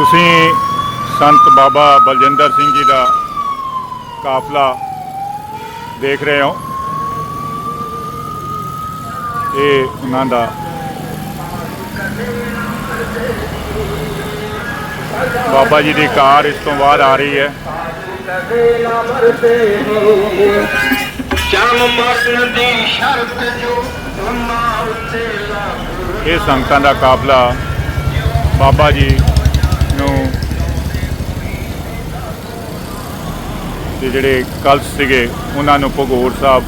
ਤੁਸੀਂ ਸੰਤ ਬਾਬਾ ਬਲਜਿੰਦਰ ਸਿੰਘ ਜੀ ਦਾ ਕਾਫਲਾ ਦੇਖ ਰਹੇ ਹੋ। ਇਹ ਉਹਨਾਂ ਦਾ ਬਾਬਾ ਜੀ ਦੀ ਕਾਰ ਇਸ ਤੋਂ ਬਾਅਦ ਆ ਰਹੀ ਹੈ। ਇਹ ਸੰਗਤਾਂ ਦਾ ਕਾਫਲਾ ਬਾਬਾ ਜੀ ਨੂੰ ਤੇ ਜਿਹੜੇ ਕਲਸ਼ ਸੀਗੇ, ਉਹਨਾਂ ਨੂੰ ਭਗੌੜ ਸਾਹਿਬ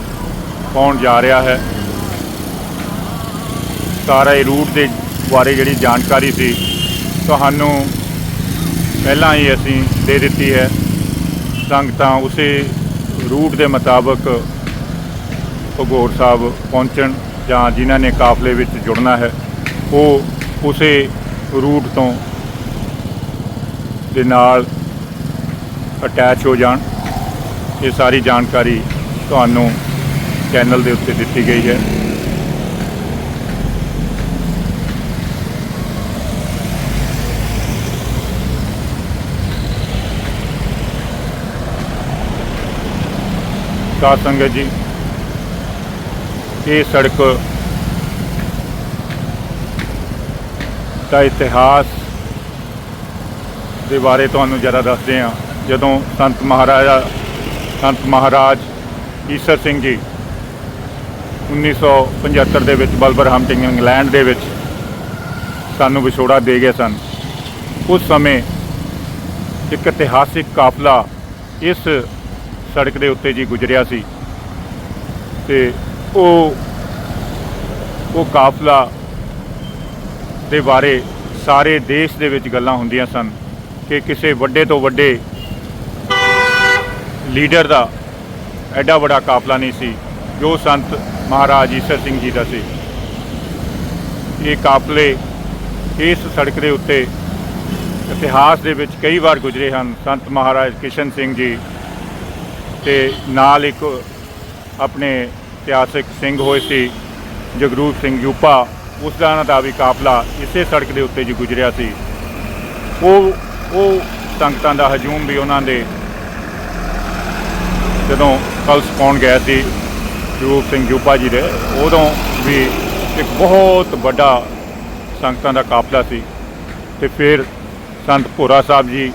ਪਾਉਣ ਜਾ ਰਿਹਾ ਹੈ। ਸਾਰਾ ਇਹ ਰੂਟ ਦੇ ਬਾਰੇ ਜਿਹੜੀ ਜਾਣਕਾਰੀ ਸੀ, ਤੁਹਾਨੂੰ ਪਹਿਲਾਂ ਹੀ ਅਸੀਂ ਦੇ ਦਿੱਤੀ ਹੈ। ਸੰਗਤਾਂ ਉਸੇ ਰੂਟ ਦੇ ਮੁਤਾਬਕ ਭਗੌੜ ਸਾਹਿਬ ਪਹੁੰਚਣ ਜਾਂ ਜਿਨ੍ਹਾਂ ਨੇ ਕਾਫਲੇ ਵਿੱਚ ਜੁੜਨਾ ਹੈ, ਉਹ ਉਸੇ ਰੂਟ ਤੋਂ ਦੇ ਨਾਲ ਅਟੈਚ ਹੋ ਜਾਣ। ਇਹ ਸਾਰੀ ਜਾਣਕਾਰੀ ਤੁਹਾਨੂੰ ਚੈਨਲ ਦੇ ਉੱਤੇ ਦਿੱਤੀ ਗਈ ਹੈ। ਸਾਧ ਸੰਗਤ ਜੀ, ਇਹ ਸੜਕ ਦਾ ਇਤਿਹਾਸ ਦੇ ਬਾਰੇ ਤੁਹਾਨੂੰ ਜਰਾ ਦੱਸਦੇ ਹਾਂ। ਜਦੋਂ ਸੰਤ ਮਹਾਰਾਜਾ, ਸੰਤ ਮਹਾਰਾਜ ਈਸਰ ਸਿੰਘ ਜੀ 1975 ਦੇ ਵਿੱਚ ਬਲਬਰਹੰਪਟਿੰਗ ਇੰਗਲੈਂਡ ਦੇ ਵਿੱਚ ਸਾਨੂੰ ਵਿਛੋੜਾ ਦੇ ਗਏ ਸਨ। ਉਸ ਸਮੇਂ ਇੱਕ ਇਤਿਹਾਸਿਕ ਕਾਫਲਾ ਇਸ ਸੜਕ ਦੇ ਉੱਤੇ ਜੀ ਗੁਜ਼ਰਿਆ ਸੀ ਤੇ ਉਹ ਉਹ ਕਾਫਲਾ ਦੇ ਬਾਰੇ ਸਾਰੇ ਦੇਸ਼ ਦੇ ਵਿੱਚ ਗੱਲਾਂ ਹੁੰਦੀਆਂ ਸਨ। ਕਿ ਕਿਸੇ ਵੱਡੇ ਤੋਂ ਵੱਡੇ ਲੀਡਰ ਦਾ ਐਡਾ ਵੱਡਾ ਕਾਫਲਾ ਨਹੀਂ ਸੀ, ਜੋ ਸੰਤ ਮਹਾਰਾਜ ਈਸਰ ਸਿੰਘ ਜੀ ਦਾ ਸੀ। ਇਹ ਕਾਫਲੇ ਇਸ ਸੜਕ ਦੇ ਉੱਤੇ ਇਤਿਹਾਸ ਦੇ ਵਿੱਚ ਕਈ ਵਾਰ ਗੁਜ਼ਰੇ ਹਨ। ਸੰਤ ਮਹਾਰਾਜ ਕਿਸ਼ਨ ਸਿੰਘ ਜੀ ਤੇ ਨਾਲ ਇੱਕ ਆਪਣੇ ਇਤਿਹਾਸਿਕ ਸਿੰਘ ਹੋਏ ਸੀ, ਜਗਰੂਪ ਸਿੰਘ ਯੂਪਾ ਉਸ ਦਾ ਦਾ ਵੀ ਕਾਫਲਾ ਇਸੇ ਸੜਕ ਦੇ ਉੱਤੇ ਜੀ ਗੁਜ਼ਰਿਆ ਸੀ। ਉਹ ਉਹ ਸੰਗਤਾਂ ਦਾ ਹਜੂਮ ਵੀ ਉਹਨਾਂ ਦੇ ਜਦੋਂ ਕਲਸ ਪਾਉਣ ਗਏ ਸੀ ਜਗਰੂਪ ਸਿੰਘ ਯੂਪਾ ਜੀ ਦੇ, ਉਦੋਂ ਵੀ ਇੱਕ ਬਹੁਤ ਵੱਡਾ ਸੰਗਤਾਂ ਦਾ ਕਾਫਲਾ ਸੀ ਤੇ ਫਿਰ ਸੰਤ ਭੋਰਾ ਸਾਹਿਬ ਜੀ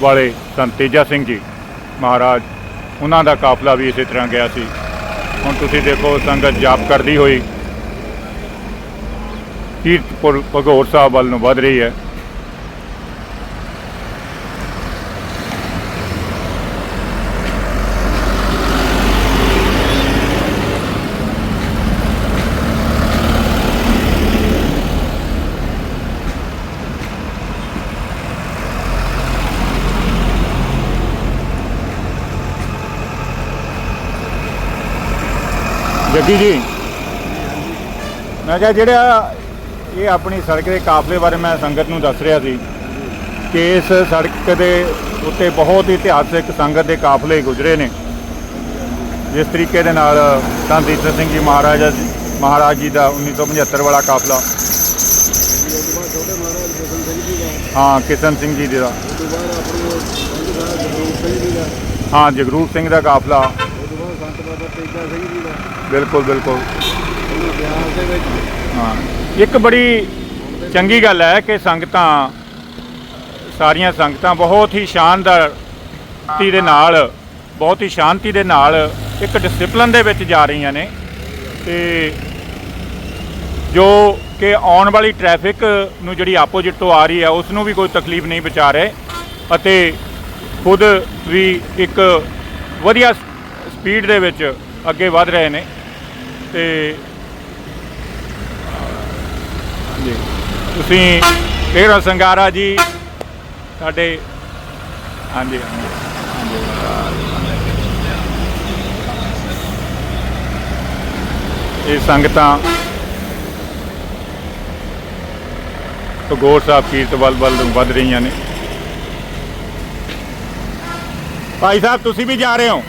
ਵਾਲੇ ਸੰਤ ਤੇਜਾ ਸਿੰਘ ਜੀ ਮਹਾਰਾਜ, ਉਹਨਾਂ ਦਾ ਕਾਫਲਾ ਵੀ ਇਸੇ ਤਰ੍ਹਾਂ ਗਿਆ ਸੀ। ਹੁਣ ਤੁਸੀਂ ਦੇਖੋ ਸੰਗਤ ਜਾਪ ਕਰਦੀ ਹੋਈ, ਕੀਰਤਪੁਰ ਭਗੌਰ ਸਾਹਿਬ ਵੱਲ ਨੂੰ ਵਧ ਰਹੀ ਹੈ। ਜੱਗੀ ਜੀ। ਮੈਂ ਕਿਹਾ ਜਿਹੜਾ ਇਹ ਆਪਣੀ ਸੜਕ ਦੇ ਕਾਫਲੇ ਬਾਰੇ ਮੈਂ ਸੰਗਤ ਨੂੰ ਦੱਸ ਰਿਹਾ ਸੀ ਕਿ ਇਸ ਸੜਕ ਦੇ ਉੱਤੇ ਬਹੁਤ ਹੀ ਇਤਿਹਾਸਕ ਸੰਗਤ ਦੇ ਕਾਫਲੇ ਗੁਜ਼ਰੇ ਨੇ। ਜਿਸ ਤਰੀਕੇ ਦੇ ਨਾਲ ਸੰਤ ਈਸਰ ਸਿੰਘ ਜੀ ਮਹਾਰਾਜ ਮਹਾਰਾਜ ਜੀ ਦਾ 1975 ਵਾਲਾ ਕਾਫਲਾ ਹਾਂ, ਕਿਸ਼ਨ ਸਿੰਘ ਜੀ ਦਾ। ਹਾਂ, ਜਗਰੂਪ ਸਿੰਘ ਦਾ ਕਾਫਲਾ ਸੰਤ ਬਾਬਾ ਤੇਜਾ ਸਿੰਘ ਬਿਲਕੁਲ ਬਿਲਕੁਲ। ਬਿਆਸ ਦੇ ਵਿੱਚ ਹਾਂ। ਇੱਕ ਬੜੀ ਚੰਗੀ ਗੱਲ ਹੈ ਕਿ ਸੰਗਤਾਂ, ਸਾਰੀਆਂ ਸੰਗਤਾਂ ਬਹੁਤ ਹੀ ਸ਼ਾਨਦਾਰ ਤੀ ਦੇ ਨਾਲ, ਬਹੁਤ ਹੀ ਸ਼ਾਂਤੀ ਦੇ ਨਾਲ ਇੱਕ ਡਿਸਪਲਿਨ ਦੇ ਵਿੱਚ ਜਾ ਰਹੀਆਂ ਨੇ। ਤੇ ਜੋ ਕਿ ਆਉਣ ਵਾਲੀ ਟ੍ਰੈਫਿਕ ਨੂੰ ਜਿਹੜੀ ਆਪੋਜਿਟ ਤੋਂ ਆ ਰਹੀ ਹੈ ਉਸ ਨੂੰ ਵੀ ਕੋਈ ਤਕਲੀਫ ਨਹੀਂ ਬਚਾ ਰਹੇ ਅਤੇ ਖੁਦ ਵੀ ਇੱਕ ਵਧੀਆ ਸਪੀਡ ਦੇ ਵਿੱਚ ਅੱਗੇ ਵਧ ਰਹੇ ਨੇ। ਤੇ ਜੀ ਤੁਸੀਂ ਕਿਹੜਾ ਸੰਗਾਰਾ ਜੀ, ਸਾਡੇ ਹਾਂਜੀ ਹਾਂਜੀ ਇਹ ਸੰਗਤਾਂ ਭਗੌੜ ਸਾਹਿਬ ਕੀਰਤ ਵੱਲ ਵੱਲ ਨੂੰ ਵੱਧ ਰਹੀਆਂ ਨੇ। ਭਾਈ ਸਾਹਿਬ, ਤੁਸੀਂ ਵੀ ਜਾ ਰਹੇ ਹੋ?